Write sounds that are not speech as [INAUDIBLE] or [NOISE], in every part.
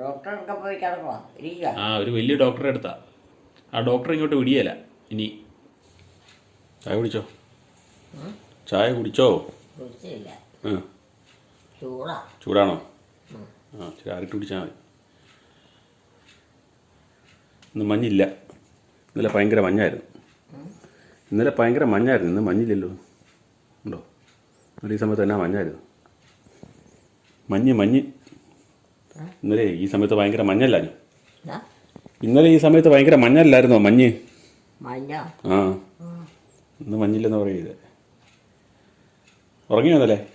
ഡോക്ടറൊക്കെ പോയി കിടക്കുവാ. ഇരിക്കുക ആ ഒരു വലിയ ഡോക്ടറെ അടുത്താ ആ ഡോക്ടർ ഇങ്ങോട്ട് വിടിയല്ല ഇനി. ചായ കുടിച്ചോ? ചായ കുടിച്ചോ? കുടിച്ചില്ല. ആ. ചൂടാ. ചൂടാണോ? ആ ഇച്ചിരി ആറിട്ട് കുടിച്ചാൽ മതി. ഇന്ന് മഞ്ഞില്ല. ഇന്നലെ ഭയങ്കര മഞ്ഞായിരുന്നു. ഇന്നലെ ഭയങ്കര മഞ്ഞായിരുന്നു. ഇന്ന് മഞ്ഞില്ലല്ലോ. ഉണ്ടോ? ഇന്നലെ ഈ സമയത്ത് എന്നാ മഞ്ഞായിരുന്നു? മഞ്ഞ് മഞ്ഞ്. ഇന്നലെ ഈ സമയത്ത് ഭയങ്കര മഞ്ഞല്ലായിരുന്നു? ഇന്നലെ ഈ സമയത്ത് ഭയങ്കര മഞ്ഞല്ലായിരുന്നോ മഞ്ഞ്? ആ. ഇന്ന് മഞ്ഞില്ലെന്ന് പറയുന്നത്. ഉറങ്ങിയോ ഇന്നലെ?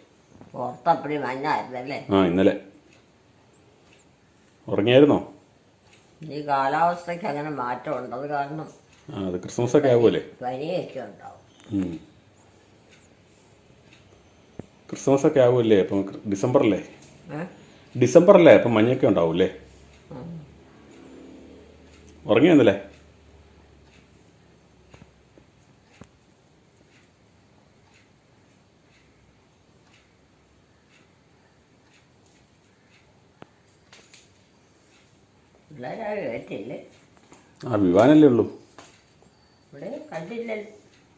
ആ ഇന്നലെ. ഉറങ്ങിയായിരുന്നോ? ഈ കാലാവസ്ഥയ്ക്ക് അങ്ങനെ മാറ്റം ഉണ്ട് അത് കാരണം ആ അത് ക്രിസ്മസ് ഒക്കെ ആവുമല്ലേ? പനിയൊക്കെ ഉണ്ടാവും. ക്രിസ്മസ് ഒക്കെ ആവുമല്ലേ? അപ്പം ഡിസംബറല്ലേ? ഡിസംബറല്ലേ? അപ്പം മഞ്ഞൊക്കെ ഉണ്ടാവൂല്ലേ? ഉറങ്ങിയെന്നല്ലേ ആ വിവാനല്ലേ ഉള്ളൂ.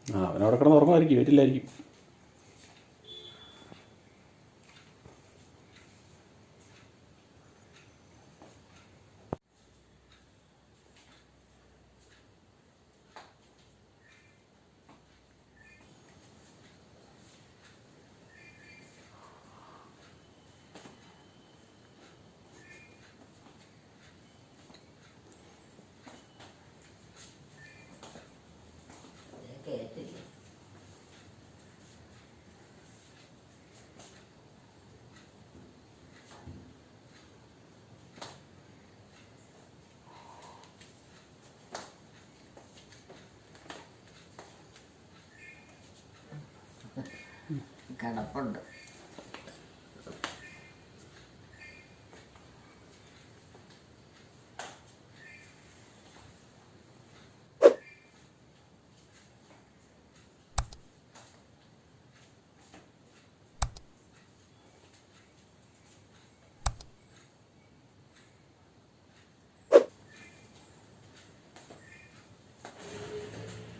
ആ അവനവിടെ കിടന്ന് ഉറങ്ങുമായിരിക്കും വീട്ടിലായിരിക്കും. കിടപ്പുണ്ട്.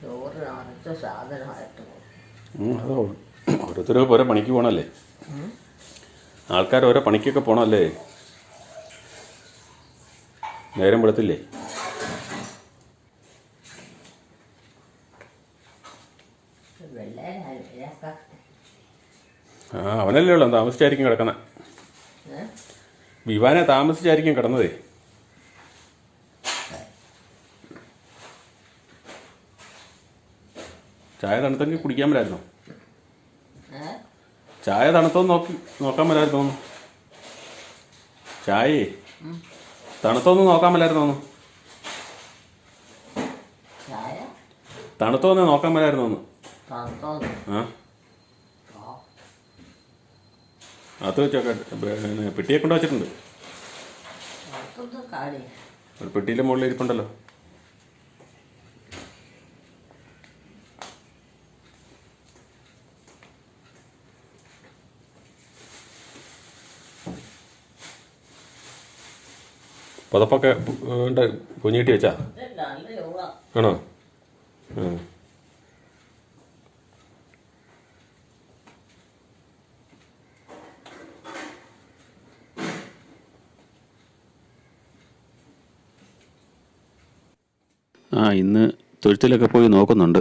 ചോറ് നിറച്ച സാധനമായിട്ട് പോകും ഓരോരുത്തരും ഓരോ പണിക്ക് പോകണല്ലേ ആൾക്കാർ ഓരോ പണിക്കൊക്കെ പോകണല്ലേ നേരം വെളുത്തില്ലേ? ആ അവനല്ലേ ഉള്ളൂ താമസിച്ചായിരിക്കും കിടക്കുന്ന വിവാനെ താമസിച്ചായിരിക്കും കിടന്നതേ. ചായ തണുത്തെങ്കിൽ കുടിക്കാൻ പറ്റായിരുന്നോ ചായ തണുത്തോ നോക്കി നോക്കാൻ മേലായിരുന്നു തോന്നുന്നു. ചായേ? തണുത്തോന്ന് നോക്കാൻ മേലായിരുന്നു തണുത്തോന്ന് നോക്കാൻ മേലായിരുന്നു തോന്നുന്നു. ആ? അത് വെച്ചൊക്കെ പെട്ടിയെ കൊണ്ട് വെച്ചിട്ടുണ്ട്. പെട്ടിയിലെ മുകളിൽ ഇരിപ്പുണ്ടല്ലോ. പുതപ്പൊക്കെ ഉണ്ട്. കുഞ്ഞിട്ടി വെച്ചാ? ആണോ? ആ ഇന്ന് തൊഴുത്തിലൊക്കെ പോയി നോക്കുന്നുണ്ട്.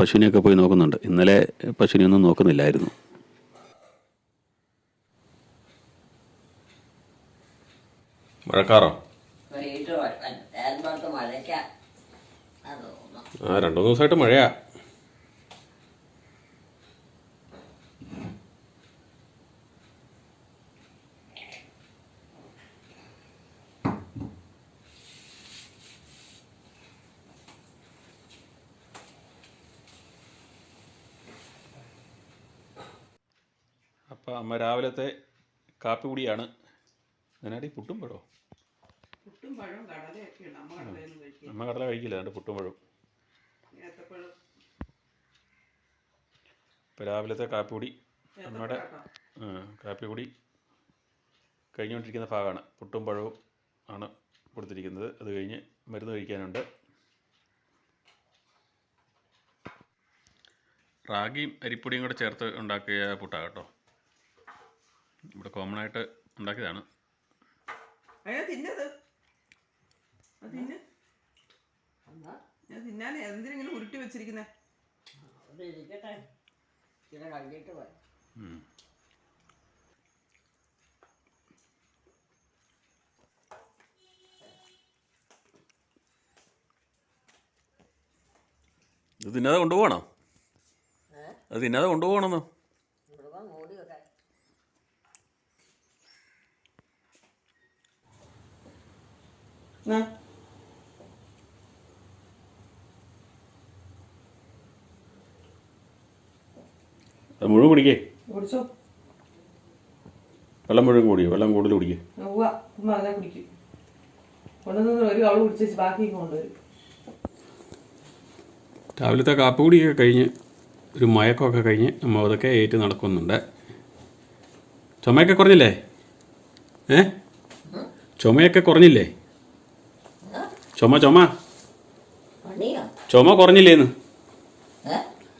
പശുവിനെയൊക്കെ പോയി നോക്കുന്നുണ്ട്. ഇന്നലെ പശുവിനെയൊന്നും നോക്കുന്നില്ലായിരുന്നു. മഴക്കാറോ വീട്ടിൽ നേരമ്പത്ത് മഴയ്ക്കാം അത് തോന്നുന്നു ആ രണ്ടു മൂന്ന് ദിവസമായിട്ട് മഴയാ. അപ്പൊ അമ്മ രാവിലത്തെ കാപ്പി കുടിയാണ് ഞാനാടി പുട്ടും പഴോ പുട്ടും പഴവും കടലയൊക്കെയാണ് അമ്മ കടല കഴിക്കില്ല അതുകൊണ്ട് പുട്ടും പഴവും. ഇപ്പോൾ രാവിലത്തെ കാപ്പിക്കുടി നമ്മുടെ കാപ്പിക്കുടി കഴിഞ്ഞുകൊണ്ടിരിക്കുന്ന ഭാഗമാണ്. പുട്ടും പഴവും ആണ് കൊടുത്തിരിക്കുന്നത്. അത് കഴിഞ്ഞ് മരുന്ന് കഴിക്കാനുണ്ട്. റാഗിയും അരിപ്പൊടിയും കൂടെ ചേർത്ത് ഉണ്ടാക്കിയ പുട്ടാണ് കേട്ടോ. ഇവിടെ കോമൺ ആയിട്ട് ഉണ്ടാക്കിയതാണ്. അയ്യോ തിന്നത് അത്. തിന്ന്. എന്നാ ഞാൻ തിന്നാനേ എന്തിനിങ്ങനെ ഉരുട്ടി വെച്ചിരിക്കുന്നേ? ഇച്ചിരി കഴിഞ്ഞിട്ട് പോയി ഉം. ഇത് തിന്നാതെ കൊണ്ടുപോകണോ അത് തിന്നാതെ കൊണ്ടുപോകണമെന്നോ ഇവിടെ മൂടി വെക്കാൻ ആ അത് മുഴുവൻ കുടിക്കേ. കുടിച്ചോ? വെള്ളം മുഴുവൻ കൂടി വെള്ളം കൂടുതൽ കുടിക്കേ. ഉമ്മ കുടിക്കും. കൊണ്ടുവന്ന് ഒരു കവൾ കുടിച്ചു ബാക്കി കൊണ്ടുവരും. രാവിലത്തെ കാപ്പി കുടിയൊക്കെ കഴിഞ്ഞ് ഒരു മയക്കമൊക്കെ കഴിഞ്ഞ് നമ്മൾ അതൊക്കെ ഏറ്റ് നടക്കുന്നുണ്ട്. ചുമയൊക്കെ കുറഞ്ഞില്ലേ? ഏ? ചുമയൊക്കെ കുറഞ്ഞില്ലേ? ചുമ ചുമ. ചുമ കുറഞ്ഞില്ലേന്ന്?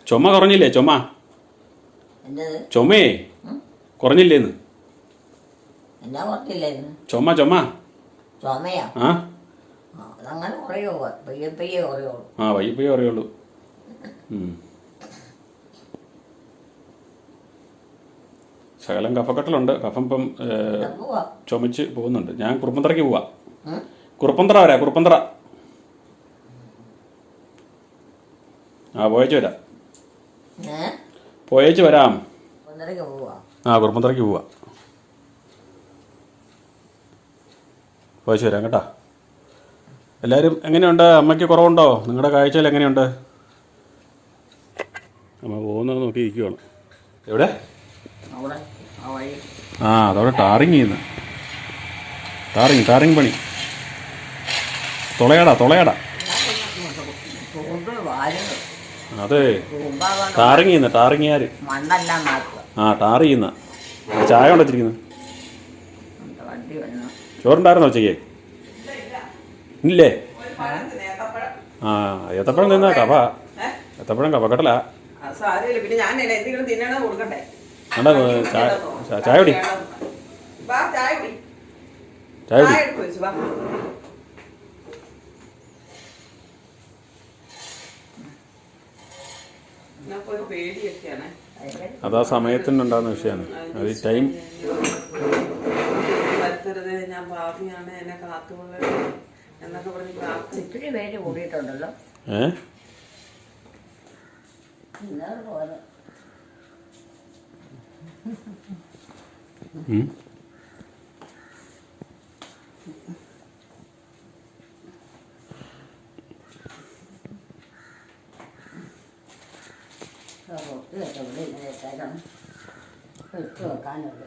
ചുമ കുറഞ്ഞില്ലേ ചുമ? ചുമയേ കുറഞ്ഞില്ലേന്ന്. എന്നാ ചുമ ചുമ. ചുമയാ? ആ. വയ്യപ്പയ്യേ കുറയോ പയ്യെ പയ്യെ കുറയുള്ളൂ. ആ ഉം. ശകലം കഫക്കെട്ടലുണ്ട്. കഫം ഇപ്പം ചുമച്ച് പോകുന്നുണ്ട്. ഞാൻ കുറുപ്പന്തറയ്ക്ക് പോവാ. കുറുപ്പന്തറ വരാ കുറുപ്പന്തറ. ആ പോയച്ചു വരാം. പോയേച്ച് വരാം ആ കുറുമ്പന്തറയ്ക്ക് പോവാ പോയേച്ച് വരാം കേട്ടാ എല്ലാവരും എങ്ങനെയുണ്ട് അമ്മയ്ക്ക് കുറവുണ്ടോ നിങ്ങളുടെ കാഴ്ചയിൽ എങ്ങനെയുണ്ട് അമ്മ പോകുന്നത് നോക്കി ഇരിക്കുവാണ് എവിടെ ആ അതവിടെ ടാറിങ് ചെയ്യുന്നു ടാറിങ് ടാറിങ് പണി തുളയടാ തുളയടാ അതെ. ടാറിങ് ചെയ്യുന്ന മണ്ണെല്ലാം മാറ്റുക ആ ടാർ ചെയ്യുന്ന ചായ വന്നു. ചോറുണ്ടായിരുന്നോ ഉച്ചയ്ക്ക്? ഇല്ലേ? ആ. ഏത്തപ്പഴം തിന്നാ കഫ. ഏത്തപ്പഴം കഫക്കെട്ടല ചായ കുടി. വാ ചായ കുടി ചായ കുടി ചായ എടുത്ത് വെച്ചു വാ എന്നൊക്കെ ഒരു പേടിയൊക്കെയാണ് അത് ആ സമയത്തിനുണ്ടാകുന്ന വിഷയമാണ്. അത് ഈ ടൈം വരുത്തരുത് ഞാൻ പാപിയാണ് എന്നെ കാത്തുകൊള്ളരുത് എന്നൊക്കെ പറഞ്ഞ് പ്രാർത്ഥിച്ചു ഇത്തിരി പേര് കൂടിയിട്ടുണ്ടല്ലോ. ഏ? ഇന്നലെ പോലെ ഉം. പൊട്ടി വെച്ച ഇവിടെ ഇങ്ങനെ ഇട്ടേക്കണം ഇട്ട് വെക്കാനുള്ളത്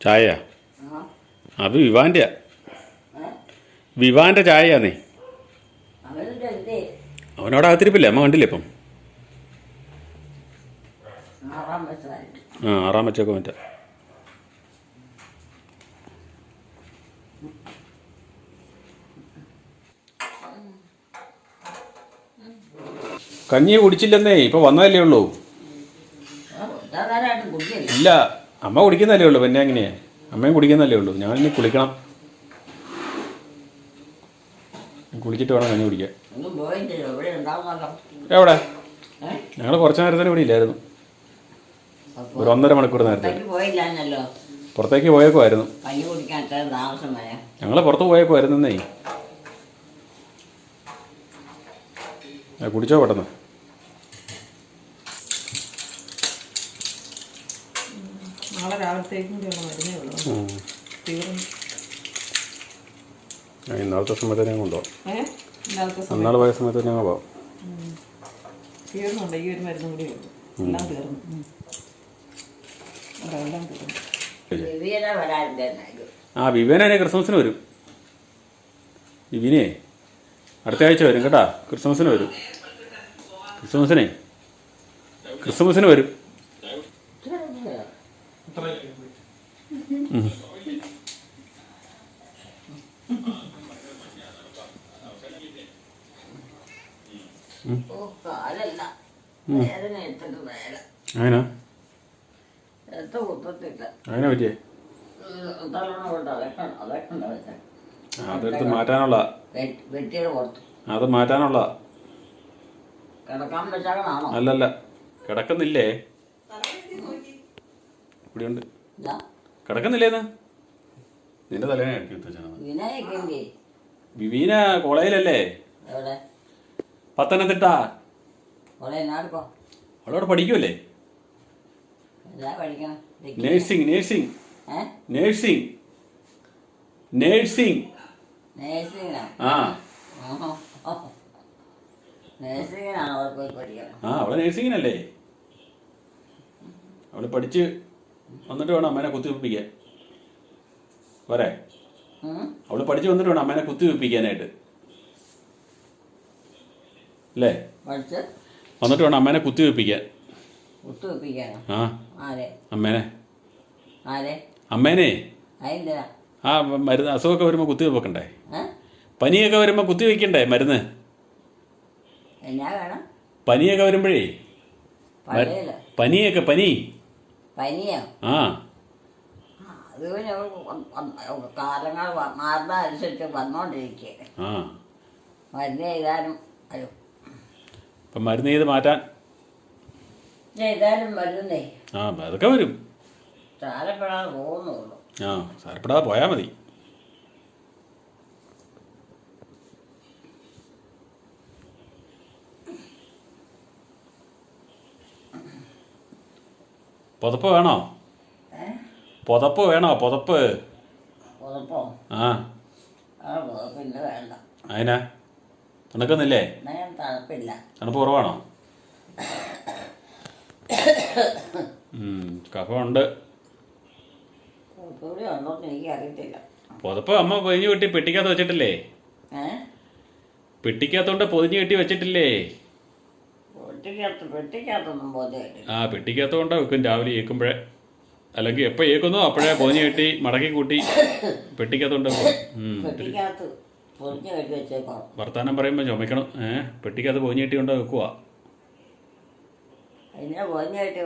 ചായ? അത് വിവാന്റെയാ ഏ വിവാന്റെ ചായയാന്നേ. അവനവിടെ അകത്തിരിപ്പില്ലേ? അമ്മ കണ്ടില്ലേ ഇപ്പം? ആ ആറാം വെച്ചൊക്കെ മറ്റേ കഞ്ഞി കുടിച്ചില്ലെന്നേ ഇപ്പൊ വന്നതല്ലേ ഉള്ളൂ. ഇല്ല അമ്മ കുടിക്കുന്നല്ലേ ഉള്ളൂ പിന്നെ എങ്ങനെയാ അമ്മയും കുടിക്കുന്നല്ലേ ഉള്ളൂ. ഞാൻ ഇനി കുളിക്കണം. കുളിച്ചിട്ട് വേണം കഞ്ഞി കുടിക്കാൻ. എവിടെ? ഞങ്ങൾ കുറച്ച് നേരത്തിന് ഇവിടെ ഇല്ലായിരുന്നു. ഒരു ഒന്നര മണിക്കൂർ നേരത്തെ. പുറത്തേക്ക് പോയേക്കുമായിരുന്നു ഞങ്ങൾ പുറത്ത് പോയേക്കുമായിരുന്നേ ആ, കുടിച്ചോ പെട്ടെന്ന്. നാളെ രാവിലത്തേക്കും ഉള്ളൂ. ഇന്നാളത്തെ സമയത്ത് ഞാൻ കൊണ്ടുപോകാം അന്നാൾ പോയ സമയത്ത് ഞങ്ങൾ പോകാം തീർന്നുണ്ട്. ഈ ഒരു മരുന്നും കൂടി ഉള്ളൂ. എല്ലാം തീർന്നു. ഉം. എല്ലാം തീർന്നു. ആ വിവേനെ ക്രിസ്മസിന് വരും. വിവിനെ. അടുത്ത ആഴ്ച വരും കേട്ടാ. ക്രിസ്മസിന് വരും. ക്രിസ്മസിനെ. ക്രിസ്മസിന് വരും. അങ്ങനെ അതിനാ പറ്റിയേ? അതൊക്കെ അതെടുത്ത് മാറ്റാനുള്ള പുറത്ത്. അത് മാറ്റാനുള്ള കിടക്കാൻ അല്ലല്ല കിടക്കുന്നില്ലേ? ഇവിടെയുണ്ട്. കിടക്കുന്നില്ലേന്ന്? നിന്റെ തലേനെ വിവീന കോളേജിലല്ലേ? പത്തനംതിട്ട. അവളോട് പഠിക്കണം? നേഴ്സിംഗ് നേഴ്സിംഗ് നേഴ്സിംഗ് നേഴ്സിംഗ് ആ. അവളെ നേഴ്സിങ്ങിനല്ലേ? അവൾ പഠിച്ച് വന്നിട്ട് വേണം അമ്മേനെ കുത്തിവെപ്പിക്കാൻ. ഉം? അവൾ പഠിച്ച് വന്നിട്ട് വേണം അമ്മേനെ കുത്തിവെപ്പിക്കാനായിട്ട്. അല്ലേ? വന്നിട്ട് വേണം അമ്മേനെ കുത്തിവെപ്പിക്കാൻ. ആ. അമ്മേനെ. അമ്മേനെ. ആ മരുന്ന് അസുഖമൊക്കെ വരുമ്പോൾ കുത്തി വെക്കണ്ടേ? പനിയൊക്കെ വരുമ്പോൾ കുത്തി വെക്കണ്ടേ മരുന്ന്? എന്നാ വേണം? പനിയൊക്കെ വരുമ്പോഴേ? പഴയല്ല പനിയൊക്കെ പനി? പനിയോ? ആ. ആ, അത് പിന്നെ കാലങ്ങൾ മാറുന്ന അനുസരിച്ച് വന്നുകൊണ്ടിരിക്കുക ആ. മരുന്ന് ചെയ്താലും അയ്യോ ഇപ്പം മരുന്ന് ചെയ്ത് മാറ്റാൻ? ചെയ്താലും ആ അതൊക്കെ വരും. ചാലപ്പെടാതെ പോകുന്നുള്ളൂ. ആ സാരപ്പെടാതെ പോയാൽ മതി. പുതപ്പ് വേണോ? പുതപ്പ് വേണോ? പുതപ്പ്. ആ. അതിനാ തണുക്കുന്നില്ലേ? തണുപ്പ് കുറവാണോ? ഉം, കഫമുണ്ട് പുതപ്പൂടി ഉണ്ടോന്ന് എനിക്ക് അറിയത്തില്ല. പുതപ്പ് അമ്മ പൊതിഞ്ഞു കെട്ടി പെട്ടിക്കകത്ത് വെച്ചിട്ടില്ലേ? ഏ? പെട്ടിക്കകത്തോണ്ട് പൊതിഞ്ഞ് കെട്ടി വെച്ചിട്ടില്ലേ? പെട്ടിക്കകത്ത് പെട്ടിക്കകത്തൊന്നും പോതെ ആ പെട്ടിക്കകത്തോണ്ട് വെക്കും രാവിലെ ഏക്കുമ്പോഴേ. അല്ലെങ്കിൽ എപ്പോൾ ഏക്കുന്നോ അപ്പോഴേ പൊതിഞ്ഞു കെട്ടി മടക്കി കൂട്ടി പെട്ടിക്കകത്തോണ്ട് വെക്കും. ഉം. പെട്ടിക്കകത്ത് പൊറിഞ്ഞ് കെട്ടി വെച്ചേക്കോ. വർത്താനം പറയുമ്പോൾ ചുമക്കണം. ഏ പെട്ടിക്കകത്ത് പൊതിഞ്ഞു കെട്ടി കൊണ്ട് വെക്കുക അതിനെ കെട്ടി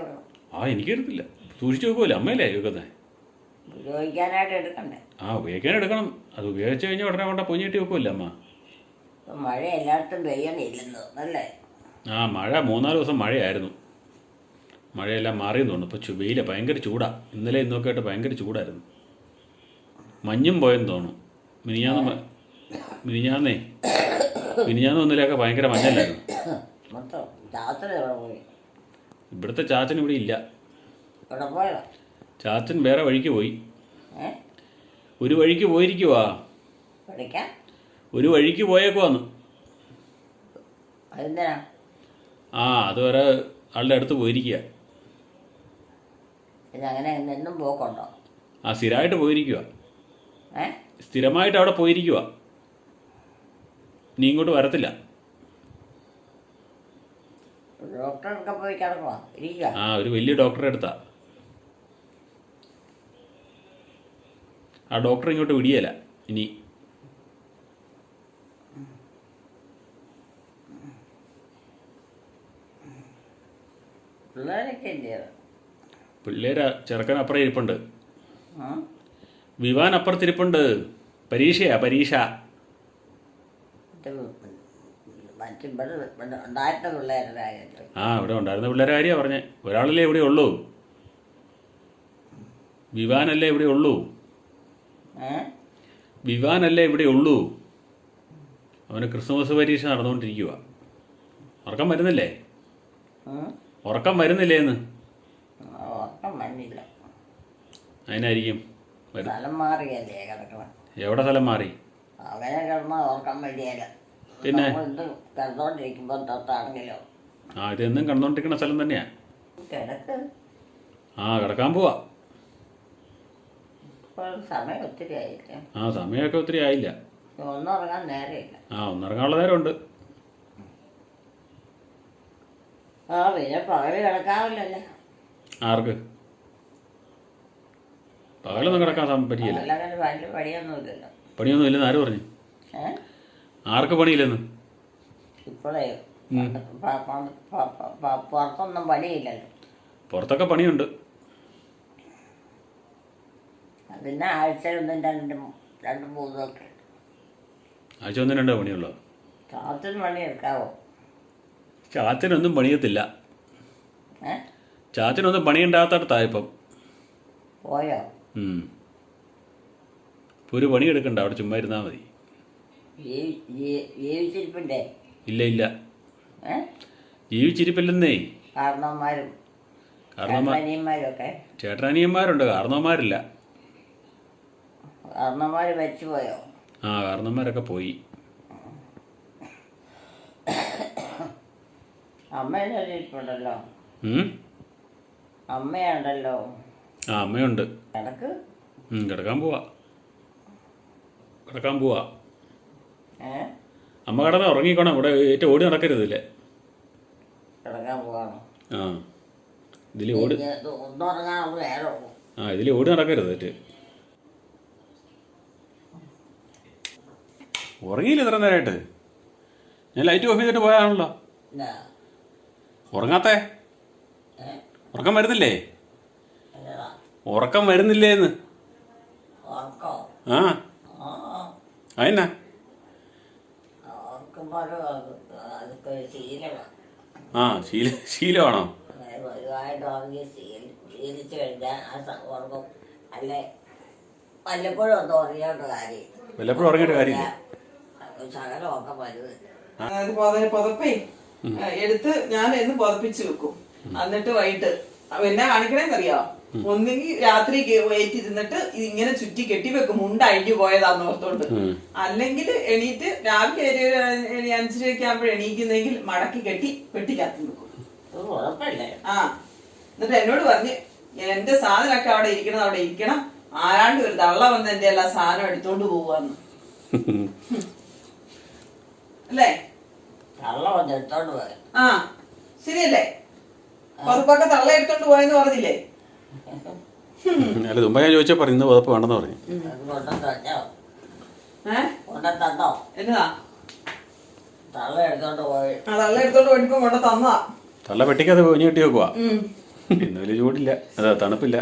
ആ എനിക്കറിയത്തില്ല. സൂക്ഷിച്ചു വെക്കുമല്ലോ അമ്മയല്ലേ വെക്കുന്നത് ഉപയോഗിക്കാനായിട്ട് എടുക്കണ്ടേ? ആ ഉപയോഗിക്കാൻ എടുക്കണം അത് ഉപയോഗിച്ച് കഴിഞ്ഞാൽ ഉടനെ കൊണ്ട പൊഞ്ഞിട്ട് വെക്കുമല്ലോ അമ്മ? മഴ എല്ലായിടത്തും പെയ്യണില്ലെന്ന് അല്ലേ ആ മഴ മൂന്നാൽ ദിവസം മഴയായിരുന്നു. മഴയെല്ലാം മാറിയെന്ന് തോന്നുന്നു ഇപ്പോൾ വെയില ഭയങ്കര ചൂടാ. ഇന്നലെ ഇന്നൊക്കെ ആയിട്ട് ഭയങ്കര ചൂടായിരുന്നു. മഞ്ഞും പോയെന്ന് തോന്നുന്നു. മിനിഞ്ഞാന്ന് മിനിഞ്ഞാന്നേ മിനിഞ്ഞാന്ന് ഒന്നിലൊക്കെ ഭയങ്കര മഞ്ഞല്ലായിരുന്നു. ഇവിടുത്തെ ചാച്ചൻ ഇവിടെ ഇല്ല. ചാച്ചൻ വേറെ വഴിക്ക് പോയി. ഒരു വഴിക്ക് പോയിരിക്കുവാ. ഒരു വഴിക്ക് പോയേക്കുവാന്ന്. ആ ആ അതുവരെ ആളുടെ അടുത്ത് പോയിരിക്കുക എന്നും പോക്കുണ്ടോ? ആ സ്ഥിരമായിട്ട് പോയിരിക്കുക സ്ഥിരമായിട്ട് അവിടെ പോയിരിക്കുക നീ ഇങ്ങോട്ട് വരത്തില്ല. ഡോക്ടറൊക്കെ പോയി ആ ഒരു വലിയ ഡോക്ടറെ അടുത്താ. ആ ഡോക്ടർ ഇങ്ങോട്ട് വിടിയല്ല ഇനി. പിള്ളേര് ചെറുക്കൻ അപ്പുറം ഇരിപ്പുണ്ട്? വിവാൻ അപ്പുറത്തിരിപ്പുണ്ട് പരീക്ഷയാ പരീക്ഷ. ആ ഇവിടെ ഉണ്ടായിരുന്ന പിള്ളേരെ കാര്യമാണ് പറഞ്ഞേ. ഒരാളല്ലേ ഇവിടെ ഉള്ളൂ. വിവാനല്ലേ ഇവിടെ ഉള്ളൂ. വിവാനല്ലേ ഇവിടെ ഉള്ളൂ. അവന് ക്രിസ്മസ് പരീക്ഷ നടന്നുകൊണ്ടിരിക്കുക ഉറക്കം വരുന്നില്ലേ? ഉറക്കം വരുന്നില്ലേ. എന്ന് അതിനായിരിക്കും എവിടെ സ്ഥലം മാറി? പിന്നെ? ആ ഇതെന്നും കണ്ടോണ്ടിരിക്കുന്ന സ്ഥലം തന്നെയാ. ആ കിടക്കാൻ പോവാ. സമയം ഒത്തിരി ആയില്ലേ? ആ സമയമൊക്കെ ഒത്തിരി ആയില്ല. നേരമില്ല. ആ ഒന്നിറങ്ങാനുള്ള നേരം ഉണ്ട് പിന്നെ പകൽ കിടക്കാവില്ലല്ലോ ആർക്ക്? പകലൊന്നും കിടക്കാൻ പറ്റിയില്ല. പണിയൊന്നുമില്ലല്ലോ. പണിയൊന്നും ഇല്ലെന്ന് ആര് പറഞ്ഞു? ആർക്ക് പണിയില്ലെന്ന്? ഇപ്പോഴേ പുറത്തൊന്നും പണിയില്ലല്ലോ. പുറത്തൊക്കെ പണിയുണ്ട്. പിന്നെ ആഴ്ചയിലൊന്നും രണ്ടും രണ്ടും മൂന്നും ഒക്കെ ആഴ്ച ഒന്നും രണ്ടോ പണിയുള്ളോ? ചാത്തിന് പണി എടുക്കാവോ? ചാച്ചനൊന്നും പണിയത്തില്ല. ഏ? ചാച്ചനൊന്നും പണിയുണ്ടാകത്തടത്താ ഇപ്പം പോയോ? ഉം. ഇപ്പൊ ഒരു പണി എടുക്കണ്ട അവിടെ ചുമ്മാ ഇരുന്നാൽ മതി. ജീവി- ജീ- ജീവിച്ചിരിപ്പിന്റെ ഇല്ല ഇല്ല. ഏ? ജീവിച്ചിരിപ്പില്ലെന്നേ. കാരണവന്മാരും കാരണവന്മാർ അനിയന്മാരും ഒക്കെ ചേട്ടനിയന്മാരുണ്ട് കാരണവന്മാരില്ല ആ കാരണന്മാരൊക്കെ പോയി. ഇരിപ്പുണ്ടല്ലോ? അമ്മയുണ്ടല്ലോ? ആ അമ്മയുണ്ട്. കിടക്ക്? കിടക്കാൻ പോവാ. കിടക്കാൻ പോവാ. അമ്മ കിടന്ന് ഉറങ്ങിക്കോണം. ഇവിടെ ഏറ്റവും ഓടി നടക്കരുതില്ലേ കിടക്കാൻ പോവാണോ ആ. ഇതിൽ ഓടി ആ ഇതിൽ ഓടി നടക്കരുത് ഉറങ്ങിയില്ല ഇത്ര നേരമായിട്ട് ഞാൻ ലൈറ്റ് ഓഫ് ചെയ്തിട്ട് പോയാണല്ലോ ഉറങ്ങാത്തേ? ഉറക്കം വരുന്നില്ലേ? ഉറക്കം വരുന്നില്ലേ എന്ന് ആ. അതിനാ അതെന്നാ? ആ ശീല ശീലമാണോ? വല്ലപ്പോഴും ഉറങ്ങിയിട്ട് കാര്യമില്ല. ശകലം ഉറക്കം വരുന്നത്. അത് പുത- പുതപ്പേ. ആ, എടുത്ത് ഞാൻ എന്ന് പുതപ്പിച്ച് വെക്കും. എന്നിട്ട് വൈകിട്ട് എന്നെ കാണിക്കണേന്ന് അറിയാം ഒന്നുകിൽ രാത്രി ഏറ്റിരുന്നിട്ട് ഇങ്ങനെ ചുറ്റി കെട്ടി വെക്കും. മുണ്ട് അഴിഞ്ഞു പോയതാന്ന് ഓർത്തോണ്ട്. അല്ലെങ്കിൽ എണീറ്റ് രാവിലെ ഒരു ഒരു അഞ്ചരയൊക്കെ ആകുമ്പോൾ എണീക്കുന്നെങ്കിൽ മടക്കി കെട്ടി പെട്ടിക്കകത്ത് വെക്കും. ആ. എന്നിട്ട് എന്നോട് പറഞ്ഞ് എന്റെ സാധനമൊക്കെ അവിടെ ഇരിക്കണം അവിടെ ഇരിക്കണം. ആരാണ്ട് ഒരു തള്ള വന്ന് എന്റെ എല്ലാ സാധനം എടുത്തോണ്ട് പോവാന്ന്. [LAUGHS] അല്ലേ? എടുത്തോണ്ട് പോയി. ആ ശരിയല്ലേ? പുതപ്പൊക്കെ തള്ള എടുത്തോണ്ട് പോയെന്ന് പറഞ്ഞില്ലേ? അല്ല തുമ്പ ഞാൻ പറഞ്ഞു ഇന്ന് പുതപ്പ് വേണ്ടെന്ന് പറഞ്ഞു. തള്ള പെട്ടിക്കത് പൊഞ്ഞു കെട്ടി വെക്കുവാ. വലിയ ചൂടില്ല അതാ തണുപ്പില്ല.